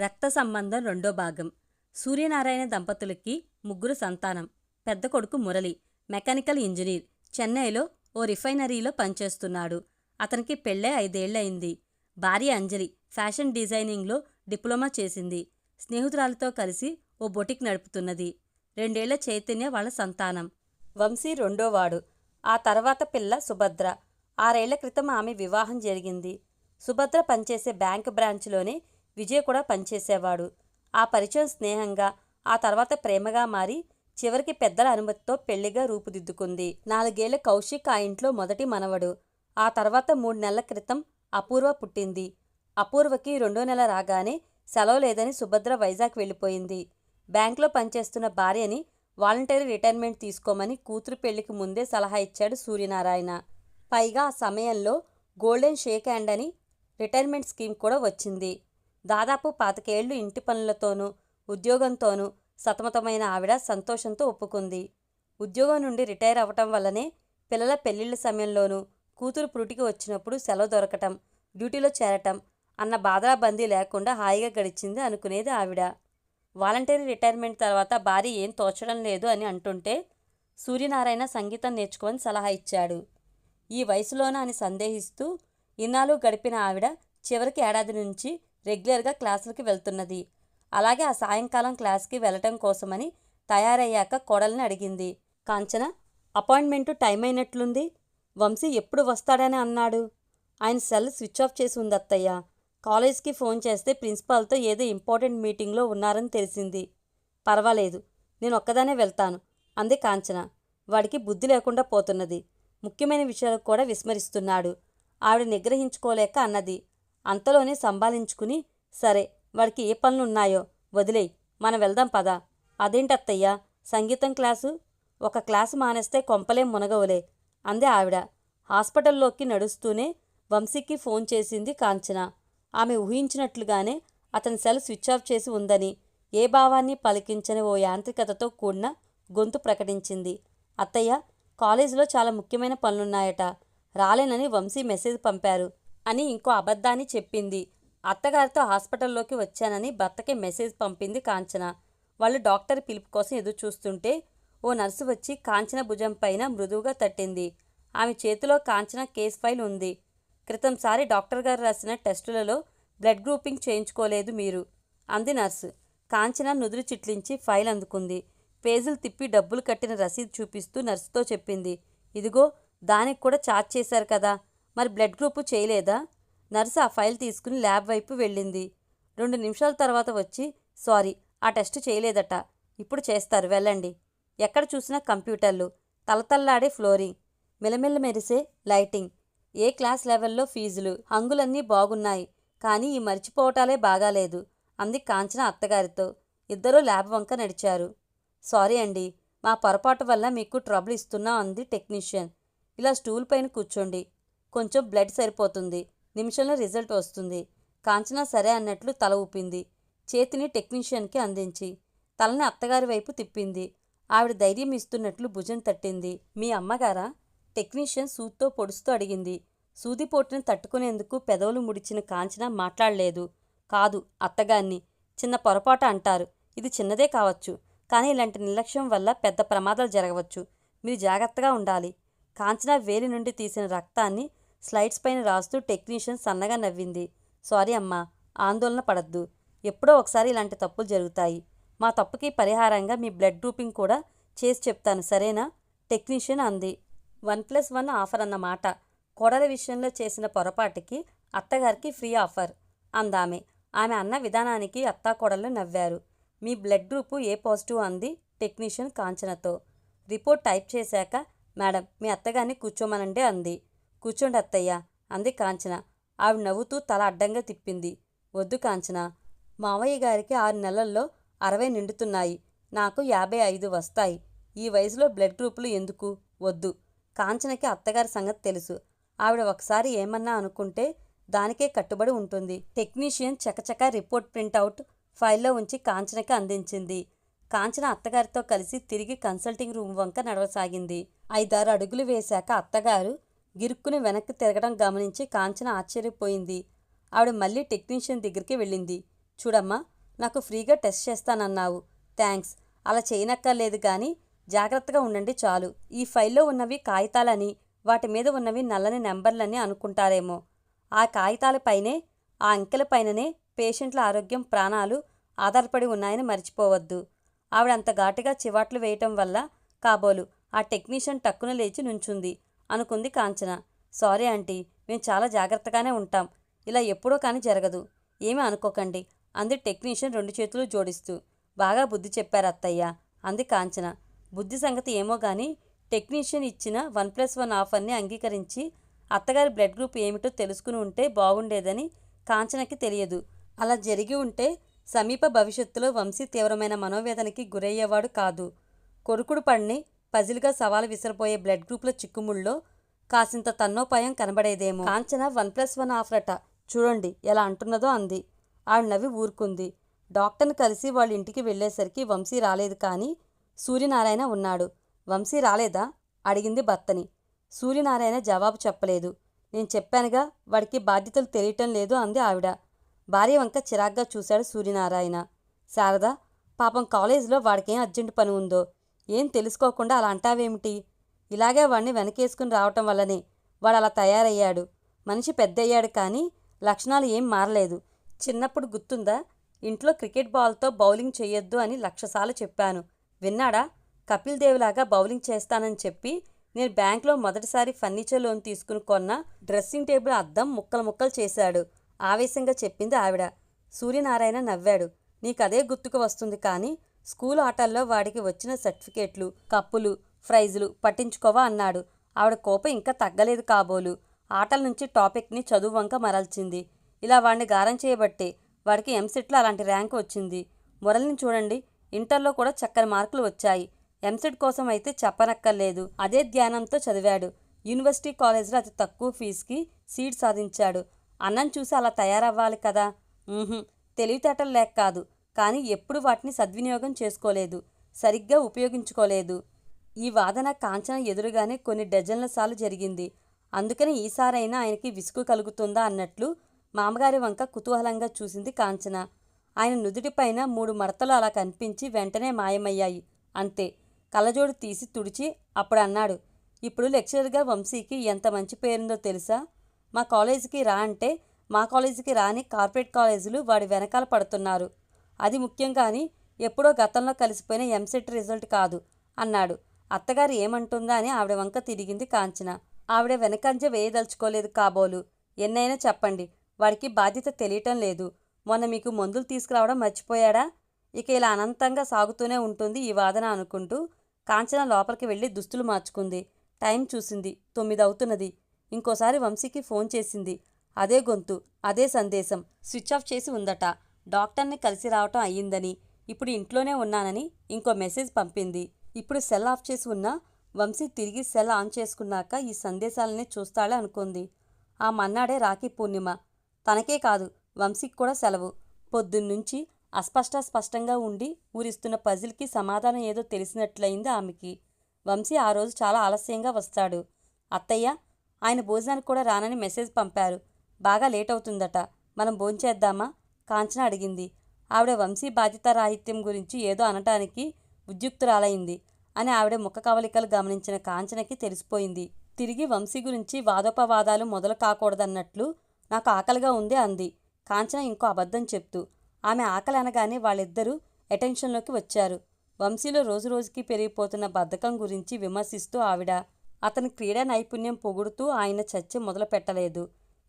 రక్త సంబంధం రెండో భాగం. సూర్యనారాయణ దంపతులకి ముగ్గురు సంతానం. పెద్ద కొడుకు మురళి మెకానికల్ ఇంజనీర్. చెన్నైలో ఓ రిఫైనరీలో పనిచేస్తున్నాడు. అతనికి పెళ్ళే ఐదేళ్ళయింది భార్య అంజలి ఫ్యాషన్ డిజైనింగ్లో డిప్లొమా చేసింది. స్నేహితురాలతో కలిసి ఓ బొటిక్ నడుపుతున్నది. రెండేళ్ళ చైతన్య వాళ్ళ సంతానం. వంశీ రెండోవాడు. ఆ తర్వాత పిల్ల సుభద్ర. ఆరేళ్ళ క్రితం ఆమె వివాహం జరిగింది. సుభద్ర పనిచేసే బ్యాంక్ బ్రాంచ్లోనే విజయ్ కూడా పనిచేసేవాడు. ఆ పరిచయం స్నేహంగా ఆ తర్వాత ప్రేమగా మారి చివరికి పెద్దల అనుమతితో పెళ్ళిగా రూపుదిద్దుకుంది. నాలుగేళ్ళ కౌశిక్ ఆ ఇంట్లో మొదటి మనవడు. ఆ తర్వాత మూడు నెలల క్రితం అపూర్వ పుట్టింది. అపూర్వకి రెండో నెల రాగానే సెలవు లేదని సుభద్ర వైజాగ్ వెళ్ళిపోయింది. బ్యాంక్లో పనిచేస్తున్న భార్యని వాలంటరీ రిటైర్మెంట్ తీసుకోమని కూతురు పెళ్ళికి ముందే సలహా ఇచ్చాడు సూర్యనారాయణ. పైగా ఆ సమయంలో గోల్డెన్ షేక్ హ్యాండ్ అని రిటైర్మెంట్ స్కీమ్ కూడా వచ్చింది. దాదాపు పాతికేళ్ళు ఇంటి పనులతోనూ ఉద్యోగంతోనూ సతమతమైన ఆవిడ సంతోషంతో ఒప్పుకుంది. ఉద్యోగం నుండి రిటైర్ అవ్వటం వల్లనే పిల్లల పెళ్ళిళ్ళ సమయంలోనూ కూతురు పురుటికి వచ్చినప్పుడు సెలవు దొరకటం డ్యూటీలో చేరటం అన్న బాధలాబందీ లేకుండా హాయిగా గడిచింది అనుకునేది ఆవిడ. వాలంటరీ రిటైర్మెంట్ తర్వాత భార్య ఏం తోచడం లేదు అని అంటుంటే సూర్యనారాయణ సంగీతం నేర్చుకోమని సలహా ఇచ్చాడు. ఈ వయసులోన అని సందేహిస్తూ ఇన్నాళ్ళు గడిపిన ఆవిడ చివరికి ఏడాది నుంచి రెగ్యులర్గా క్లాసులకి వెళ్తున్నది. అలాగే ఆ సాయంకాలం క్లాస్కి వెళ్ళటం కోసమని తయారయ్యాక కోడల్ని అడిగింది. కాంచన అపాయింట్మెంటు టైం అయినట్లుంది. వంశీ ఎప్పుడు వస్తాడని అన్నాడు. ఆయన సెల్ స్విచ్ ఆఫ్ చేసి ఉంది అత్తయ్య కాలేజ్కి ఫోన్ చేస్తే ప్రిన్సిపాల్తో ఏదో ఇంపార్టెంట్ మీటింగ్లో ఉన్నారని తెలిసింది. పర్వాలేదు. నేను ఒక్కదానే వెళ్తాను. అంది కాంచన. వాడికి బుద్ధి లేకుండా పోతున్నది. ముఖ్యమైన విషయాలు కూడా విస్మరిస్తున్నాడు. ఆవిడ నిగ్రహించుకోలేక అన్నది. అంతలోనే సంభాలించుకుని సరే వాడికి ఏ పనులున్నాయో వదిలేయ్ మనం వెళ్దాం పదా. అదేంటత్తయ్యా సంగీతం క్లాసు? ఒక క్లాసు మానేస్తే కొంపలేం మునగవులే అంది ఆవిడ. హాస్పిటల్లోకి నడుస్తూనే వంశీకి ఫోన్ చేసింది కాంచన. ఆమె ఊహించినట్లుగానే అతని సెల్ స్విచ్ ఆఫ్ చేసి ఉందని ఏ భావాన్ని పలికించని ఓ యాంత్రికతతో కూడిన గొంతు ప్రకటించింది. అత్తయ్య కాలేజీలో చాలా ముఖ్యమైన పనులున్నాయట రాలేనని వంశీ మెసేజ్ పంపారు. అని ఇంకో అబద్ధాన్ని చెప్పింది. అత్తగారితో హాస్పిటల్లోకి వచ్చానని భర్తకి మెసేజ్ పంపింది కాంచన. వాళ్ళు డాక్టర్ పిలుపు కోసం ఎదురు చూస్తుంటే ఓ నర్సు వచ్చి కాంచన భుజం పైన మృదువుగా తట్టింది. ఆమె చేతిలో కాంచన కేస్ ఫైల్ ఉంది. క్రితంసారి డాక్టర్ గారు రాసిన టెస్టులలో బ్లడ్ గ్రూపింగ్ చేయించుకోలేదు మీరు అంది నర్సు. కాంచన నుదురు చిట్లించి ఫైల్ అందుకుంది. పేజీలు తిప్పి డబ్బులు కట్టిన రసీదు చూపిస్తూ నర్సుతో చెప్పింది. ఇదిగో దానికి కూడా ఛార్జ్ చేశారు కదా. మరి బ్లడ్ గ్రూపు చేయలేదా? నర్సు ఆ ఫైల్ తీసుకుని ల్యాబ్ వైపు వెళ్ళింది. రెండు నిమిషాల తర్వాత వచ్చి సారీ ఆ టెస్ట్ చేయలేదట. ఇప్పుడు చేస్తారు వెళ్ళండి. ఎక్కడ చూసినా కంప్యూటర్లు. తలతల్లాడే ఫ్లోరింగ్. మిలమిల్ల మెరిసే లైటింగ్. ఏ క్లాస్ లెవెల్లో ఫీజులు? హంగులన్నీ బాగున్నాయి కానీ ఈ మర్చిపోవటాలే బాగాలేదు. అంది కాంచన అత్తగారితో. ఇద్దరూ ల్యాబ్ వంక నడిచారు. సారీ అండి మా పొరపాటు వల్ల మీకు ట్రబుల్ ఇస్తున్నాం అంది టెక్నీషియన్. ఇలా స్టూల్ పైన కూర్చోండి. కొంచెం బ్లడ్ సరిపోతుంది. నిమిషంలో రిజల్ట్ వస్తుంది. కాంచన సరే అన్నట్లు తల ఊపింది. చేతిని టెక్నీషియన్కి అందించి తలని అత్తగారి వైపు తిప్పింది. ఆవిడ ధైర్యం ఇస్తున్నట్లు భుజం తట్టింది. మీ అమ్మగారా? టెక్నీషియన్ సూత్తో పొడుస్తూ అడిగింది. సూదిపోటుని తట్టుకునేందుకు పెదవులు ముడిచిన కాంచన మాట్లాడలేదు. కాదు అత్తగాన్ని చిన్న పొరపాటు అంటారు. ఇది చిన్నదే కావచ్చు. కానీ ఇలాంటి నిర్లక్ష్యం వల్ల పెద్ద ప్రమాదాలు జరగవచ్చు. మీరు జాగ్రత్తగా ఉండాలి. కాంచన వేలి నుండి తీసిన రక్తాన్ని స్లైడ్స్ పైన రాస్తూ టెక్నీషియన్ సన్నగా నవ్వింది. సారీ అమ్మా ఆందోళన పడద్దు. ఎప్పుడో ఒకసారి ఇలాంటి తప్పులు జరుగుతాయి. మా తప్పుకి పరిహారంగా మీ బ్లడ్ గ్రూపింగ్ కూడా చేసి చెప్తాను సరేనా? టెక్నీషియన్ అంది. వన్ ప్లస్ వన్ ఆఫర్ అన్నమాట. కోడల విషయంలో చేసిన పొరపాటుకి అత్తగారికి ఫ్రీ ఆఫర్ అందామె. ఆమె అన్న విధానానికి అత్తా అత్తాకోడళ్ళు నవ్వారు. మీ బ్లడ్ గ్రూపు ఏ పాజిటివ్ అంది టెక్నీషియన్ కాంచనతో. రిపోర్ట్ టైప్ చేశాక మేడం మీ అత్తగారిని కూర్చోమనండి అంది. కూర్చోండి అత్తయ్య అంది కాంచన. ఆవిడ నవ్వుతూ తల అడ్డంగా తిప్పింది. వద్దు కాంచన. మావయ్య గారికి ఆరు నెలల్లో అరవై నిండుతున్నాయి. నాకు యాభై ఐదు వస్తాయి. ఈ వయసులో బ్లడ్ గ్రూపులు ఎందుకు? వద్దు. కాంచనకి అత్తగారి సంగతి తెలుసు. ఆవిడ ఒకసారి ఏమన్నా అనుకుంటే దానికే కట్టుబడి ఉంటుంది. టెక్నీషియన్ చకచక రిపోర్ట్ ప్రింటౌట్ ఫైల్లో ఉంచి కాంచనకి అందించింది. కాంచన అత్తగారితో కలిసి తిరిగి కన్సల్టింగ్ రూమ్ వంక నడవసాగింది. ఐదారు అడుగులు వేశాక అత్తగారు గిరుక్కుని వెనక్కి తిరగడం గమనించి కాంచన ఆశ్చర్యపోయింది. ఆవిడ మళ్ళీ టెక్నీషియన్ దగ్గరికి వెళ్ళింది. చూడమ్మా నాకు ఫ్రీగా టెస్ట్ చేస్తానన్నావు. థ్యాంక్స్ అలా చేయనక్కర్లేదు కానీ జాగ్రత్తగా ఉండండి చాలు. ఈ ఫైల్లో ఉన్నవి కాగితాలని వాటి మీద ఉన్నవి నల్లని నెంబర్లని అనుకుంటారేమో. ఆ కాగితాలపైనే ఆ అంకెలపైననే పేషెంట్ల ఆరోగ్యం ప్రాణాలు ఆధారపడి ఉన్నాయని మర్చిపోవద్దు. ఆవిడ అంత ఘాటుగా చివాట్లు వేయటం వల్ల కాబోలు. ఆ టెక్నీషియన్ టక్కున లేచి నుంచుంది. అనుకుంది కాంచన. సారీ ఆంటీ మేము చాలా జాగ్రత్తగానే ఉంటాం. ఇలా ఎప్పుడో కానీ జరగదు. ఏమీ అనుకోకండి. అంది టెక్నీషియన్ రెండు చేతులు జోడిస్తూ. బాగా బుద్ధి చెప్పారు అత్తయ్య అంది కాంచన. బుద్ధి సంగతి ఏమో కానీ టెక్నీషియన్ ఇచ్చిన వన్ ప్లస్ వన్ ఆఫర్ని అంగీకరించి అత్తగారి బ్లడ్ గ్రూప్ ఏమిటో తెలుసుకుని ఉంటే బాగుండేదని కాంచనకి తెలియదు. అలా జరిగి ఉంటే సమీప భవిష్యత్తులో వంశీ తీవ్రమైన మనోవేదనకి గురయ్యేవాడు కాదు. కొడుకుడు పడిని పజిల్గా సవాలు విసిరపోయే బ్లడ్ గ్రూప్ల చిక్కుముళ్ళలో కాసింత తన్నోపాయం కనబడేదేమో. కాంచన వన్ ప్లస్ వన్ ఆఫరట. చూడండి ఎలా అంటున్నదో అంది. ఆవిడ నవ్వి ఊరుకుంది. డాక్టర్ని కలిసి వాళ్ళ ఇంటికి వెళ్ళేసరికి వంశీ రాలేదు కానీ సూర్యనారాయణ ఉన్నాడు. వంశీ రాలేదా? అడిగింది భర్తని. సూర్యనారాయణ జవాబు చెప్పలేదు. నేను చెప్పానుగా వాడికి బాధ్యతలు తెలియటం లేదు అంది ఆవిడ. భార్య వంక చిరాగ్గా చూశాడు సూర్యనారాయణ. శారద పాపం కాలేజీలో వాడికేం అర్జెంటు పని ఉందో? ఏం తెలుసుకోకుండా అలా అంటావేమిటి? ఇలాగే వాడిని వెనకేసుకుని రావటం వల్లనే వాడు అలా తయారయ్యాడు. మనిషి పెద్దయ్యాడు కానీ లక్షణాలు ఏం మారలేదు. చిన్నప్పుడు గుర్తుందా? ఇంట్లో క్రికెట్ బాల్తో బౌలింగ్ చెయ్యొద్దు అని లక్షసార్లు చెప్పాను. విన్నాడా? కపిల్ దేవ్లాగా బౌలింగ్ చేస్తానని చెప్పి నేను బ్యాంక్లో మొదటిసారి ఫర్నిచర్ లోన్ తీసుకుని కొన్న డ్రెస్సింగ్ టేబుల్ అద్దం ముక్కలు ముక్కలు చేశాడు. ఆవేశంగా చెప్పింది ఆవిడ. సూర్యనారాయణ నవ్వాడు. నీకదే గుర్తుకు వస్తుంది కానీ స్కూల్ ఆటల్లో వాడికి వచ్చిన సర్టిఫికేట్లు కప్పులు ప్రైజులు పట్టించుకోవా అన్నాడు. ఆవిడ కోపం ఇంకా తగ్గలేదు కాబోలు. ఆటల నుంచి టాపిక్ని చదువు వంక మరల్చింది. ఇలా వాడిని గారం చేయబట్టే వాడికి ఎంసెట్లో అలాంటి ర్యాంకు వచ్చింది. మురళిని చూడండి ఇంటర్లో కూడా చక్కని మార్కులు వచ్చాయి. ఎంసెట్ కోసం అయితే చెప్పనక్కర్లేదు. అదే ధ్యానంతో చదివాడు. యూనివర్సిటీ కాలేజీలో అతి తక్కువ ఫీజుకి సీట్ సాధించాడు. అన్నం చూసి అలా తయారవ్వాలి కదా? తెలివితేటలు లేక కాదు. కానీ ఎప్పుడు వాటిని సద్వినియోగం చేసుకోలేదు సరిగ్గా ఉపయోగించుకోలేదు. ఈ వాదన కాంచన ఎదురుగానే కొన్ని డజన్ల సార్లు జరిగింది. అందుకని ఈసారైనా ఆయనకి విసుగు కలుగుతుందా అన్నట్లు మామగారి వంక కుతూహలంగా చూసింది కాంచన. ఆయన నుదుటిపైన మూడు మడతలు అలా కనిపించి వెంటనే మాయమయ్యాయి. అంతే కళ్ళజోడు తీసి తుడిచి అప్పుడు అన్నాడు ఇప్పుడు లెక్చరర్గా వంశీకి ఎంత మంచి పేరుందో తెలుసా? మా కాలేజీకి రా అంటే మా కాలేజీకి రాని కార్పొరేట్ కాలేజీలు వాడి వెనకాల పడుతున్నారు. అది ముఖ్యం కానీ ఎప్పుడో గతంలో కలిసిపోయిన ఎంసెట్ రిజల్ట్ కాదు అన్నాడు. అత్తగారు ఏమంటుందా అని ఆవిడ వంక తిరిగింది కాంచన. ఆవిడ వెనకంజ వేయదలుచుకోలేదు కాబోలు. ఎన్నైనా చెప్పండి వాడికి బాధ్యత తెలియటం లేదు. మొన్న మీకు మందులు తీసుకురావడం మర్చిపోయాడా? ఇక ఇలా అనంతంగా సాగుతూనే ఉంటుంది ఈ వాదన అనుకుంటూ కాంచన లోపలికి వెళ్ళి దుస్తులు మార్చుకుంది. టైం చూసింది తొమ్మిది అవుతున్నది. ఇంకోసారి వంశీకి ఫోన్ చేసింది. అదే గొంతు అదే సందేశం స్విచ్ ఆఫ్ చేసి ఉందట. డాక్టర్ని కలిసి రావటం అయ్యిందని ఇప్పుడు ఇంట్లోనే ఉన్నానని ఇంకో మెసేజ్ పంపింది. ఇప్పుడు సెల్ ఆఫ్ చేసి ఉన్నా వంశీ తిరిగి సెల్ ఆన్ చేసుకున్నాక ఈ సందేశాలనే చూస్తాడే అనుకుంది. ఆ మన్నాడే రాఖీ పూర్ణిమ. తనకే కాదు వంశీకి కూడా సెలవు. పొద్దున్నుంచి అస్పష్ట స్పష్టంగా ఉండి ఊరిస్తున్న పజిల్కి సమాధానం ఏదో తెలిసినట్లయింది ఆమెకి. వంశీ ఆ రోజు చాలా ఆలస్యంగా వస్తాడు. అత్తయ్య ఆయన భోజనానికి కూడా రానని మెసేజ్ పంపారు. బాగా లేట్ అవుతుందట. మనం భోంచేద్దామా? కాంచన అడిగింది. ఆవిడ వంశీ బాధ్యతారాహిత్యం గురించి ఏదో అనటానికి ఉద్యుక్తురాలైంది అని ఆవిడ ముఖ కవలికలు గమనించిన కాంచనకి తెలిసిపోయింది. తిరిగి వంశీ గురించి వాదోపవాదాలు మొదలు కాకూడదన్నట్లు నాకు ఆకలిగా ఉంది అంది. కాంచన ఇంకో అబద్ధం చెప్తూ ఆమె ఆకలి అనగానే వాళ్ళిద్దరూ అటెన్షన్లోకి వచ్చారు. వంశీలో రోజురోజుకి పెరిగిపోతున్న బద్ధకం గురించి విమర్శిస్తూ ఆవిడ అతని క్రీడా నైపుణ్యం పొగుడుతూ ఆయన చర్చ మొదలు పెట్టలేదు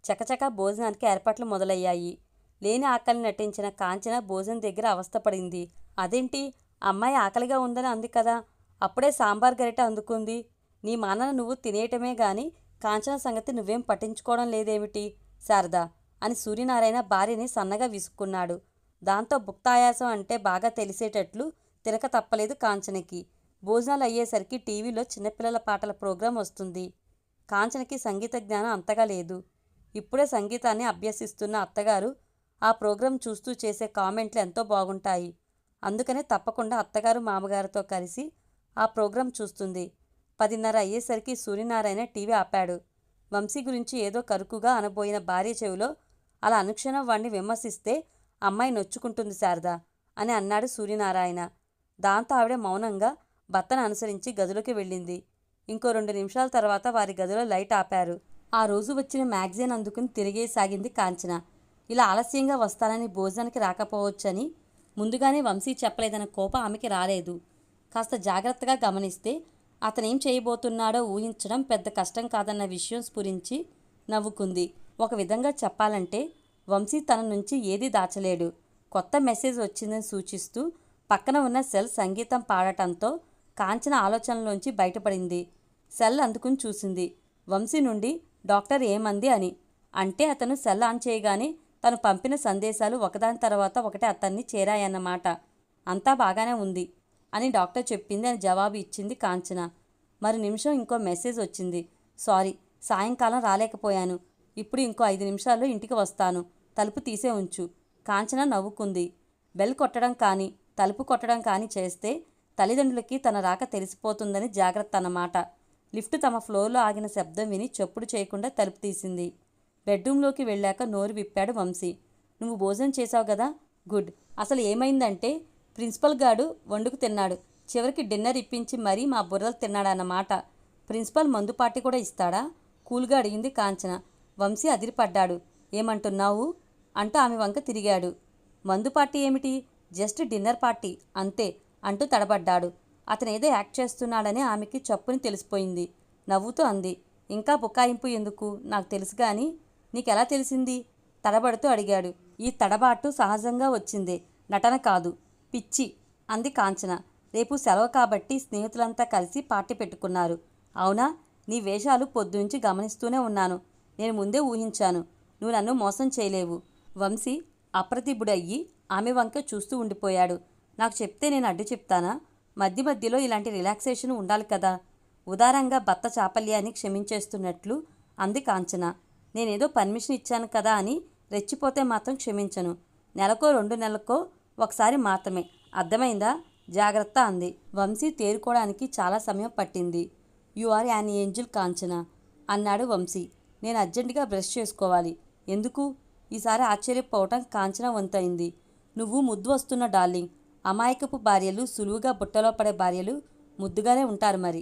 చకచకా భోజనానికి ఏర్పాట్లు మొదలయ్యాయి. లేని ఆకలిని నటించిన కాంచన భోజనం దగ్గర అవస్థపడింది అదేంటి? అమ్మాయి ఆకలిగా ఉందని అంది కదా. అప్పుడే సాంబార్ గరిట అందుకుంది. నీ మానన నువ్వు తినేయటమే గాని కాంచన సంగతి నువ్వేం పట్టించుకోవడం లేదేమిటి? శారదా అని సూర్యనారాయణ భార్యని సన్నగా విసుక్కున్నాడు. దాంతో భుక్తాయాసం అంటే బాగా తెలిసేటట్లు తినక తప్పలేదు కాంచనకి. భోజనాలు అయ్యేసరికి టీవీలో చిన్నపిల్లల పాటల ప్రోగ్రాం వస్తుంది. కాంచనకి సంగీత జ్ఞానం అంతగా లేదు. ఇప్పుడే సంగీతాన్ని అభ్యసిస్తున్న అత్తగారు ఆ ప్రోగ్రాం చూస్తూ చేసే కామెంట్లు ఎంతో బాగుంటాయి. అందుకనే తప్పకుండా అత్తగారు మామగారితో కలిసి ఆ ప్రోగ్రాం చూస్తుంది. పదిన్నర అయ్యేసరికి సూర్యనారాయణ టీవీ ఆపాడు. వంశీ గురించి ఏదో కరుకుగా అనబోయిన భార్య చెవిలో అలా అనుక్షణం వాణ్ణి విమర్శిస్తే అమ్మాయి నొచ్చుకుంటుంది శారదా అని అన్నాడు సూర్యనారాయణ. దాంతో ఆవిడ మౌనంగా భర్తను అనుసరించి గదిలోకి వెళ్ళింది. ఇంకో రెండు నిమిషాల తర్వాత వారి గదిలో లైట్ ఆపారు. ఆ రోజు వచ్చిన మ్యాగజైన్ అందుకుని తిరిగేసాగింది కాంచన. ఇలా ఆలస్యంగా వస్తానని భోజనానికి రాకపోవచ్చని ముందుగానే వంశీ చెప్పలేదన్న కోపం ఆమెకి రాలేదు. కాస్త జాగ్రత్తగా గమనిస్తే అతనేం చేయబోతున్నాడో ఊహించడం పెద్ద కష్టం కాదన్న విషయం స్ఫురించి నవ్వుకుంది. ఒక విధంగా చెప్పాలంటే వంశీ తన నుంచి ఏదీ దాచలేడు. కొత్త మెసేజ్ వచ్చిందని సూచిస్తూ పక్కన ఉన్న సెల్ సంగీతం పాడటంతో కాంచన ఆలోచనలోంచి బయటపడింది. సెల్ అందుకుని చూసింది. వంశీ నుండి డాక్టర్ ఏమంది? అని. అంటే అతను సెల్ ఆన్ చేయగానే తను పంపిన సందేశాలు ఒకదాని తర్వాత ఒకటి అతన్ని చేరాయన్నమాట. అంతా బాగానే ఉంది అని డాక్టర్ చెప్పింది అని జవాబు ఇచ్చింది కాంచన. మరి నిమిషం ఇంకో మెసేజ్ వచ్చింది. సారీ సాయంకాలం రాలేకపోయాను. ఇప్పుడు ఇంకో ఐదు నిమిషాల్లో ఇంటికి వస్తాను. తలుపు తీసే ఉంచు. కాంచన నవ్వుకుంది. బెల్ కొట్టడం కానీ తలుపు కొట్టడం కానీ చేస్తే తల్లిదండ్రులకి తన రాక తెలిసిపోతుందని జాగ్రత్త అన్నమాట. లిఫ్ట్ తమ ఫ్లోర్లో ఆగిన శబ్దం విని చెప్పుడు చేయకుండా తలుపు తీసింది. బెడ్రూమ్లోకి వెళ్ళాక నోరు విప్పాడు వంశీ. నువ్వు భోజనం చేశావు కదా? గుడ్. అసలు ఏమైందంటే ప్రిన్సిపల్ గాడు వండుకు తిన్నాడు. చివరికి డిన్నర్ ఇప్పించి మరీ మా బుర్రలు తిన్నాడన్నమాట. ప్రిన్సిపల్ మందు పార్టీ కూడా ఇస్తాడా? కూల్గా అడిగింది కాంచన. వంశీ అదిరిపడ్డాడు. ఏమంటున్నావు? అంటూ ఆమె వంక తిరిగాడు. మందు పార్టీ ఏమిటి? జస్ట్ డిన్నర్ పార్టీ అంతే అంటూ తడబడ్డాడు. అతనేదో యాక్ట్ చేస్తున్నాడని ఆమెకి చప్పుని తెలిసిపోయింది నవ్వుతూ అంది. ఇంకా బుకాయింపు ఎందుకు? నాకు తెలుసు కానీ నీకెలా తెలిసింది? తడబడుతూ అడిగాడు. ఈ తడబాటు సహజంగా వచ్చింది. నటన కాదు. పిచ్చి. అంది కాంచన. రేపు సెలవు కాబట్టి స్నేహితులంతా కలిసి పార్టీ పెట్టుకున్నారు. అవునా? నీ వేషాలు పొద్దుంచి గమనిస్తూనే ఉన్నాను. నేను ముందే ఊహించాను. నువ్వు నన్ను మోసం చేయలేవు. వంశీ అప్రతిభుడయ్యి ఆమె వంక చూస్తూ ఉండిపోయాడు. నాకు చెప్తే నేను అడ్డు చెప్తానా? మధ్య మధ్యలో ఇలాంటి రిలాక్సేషన్ ఉండాలి కదా. ఉదారంగా భర్త చాపల్యాన్ని క్షమించేస్తున్నట్లు అంది కాంచన. నేనేదో పర్మిషన్ ఇచ్చాను కదా అని రెచ్చిపోతే మాత్రం క్షమించను. నెలకో రెండు నెలలకో ఒకసారి మాత్రమే. అర్థమైందా? జాగ్రత్త అంది. వంశీ తేరుకోవడానికి చాలా సమయం పట్టింది. You are an angel Kanchana అన్నాడు వంశీ. నేను అర్జెంటుగా బ్రష్ చేసుకోవాలి. ఎందుకు? ఈసారి ఆశ్చర్యపోవటం కాంచన వంతైంది. నువ్వు ముద్దు వస్తున్న డార్లింగ్. అమాయకపు భార్యలు సులువుగా బుట్టలో పడే భార్యలు ముద్దుగానే ఉంటారు మరి.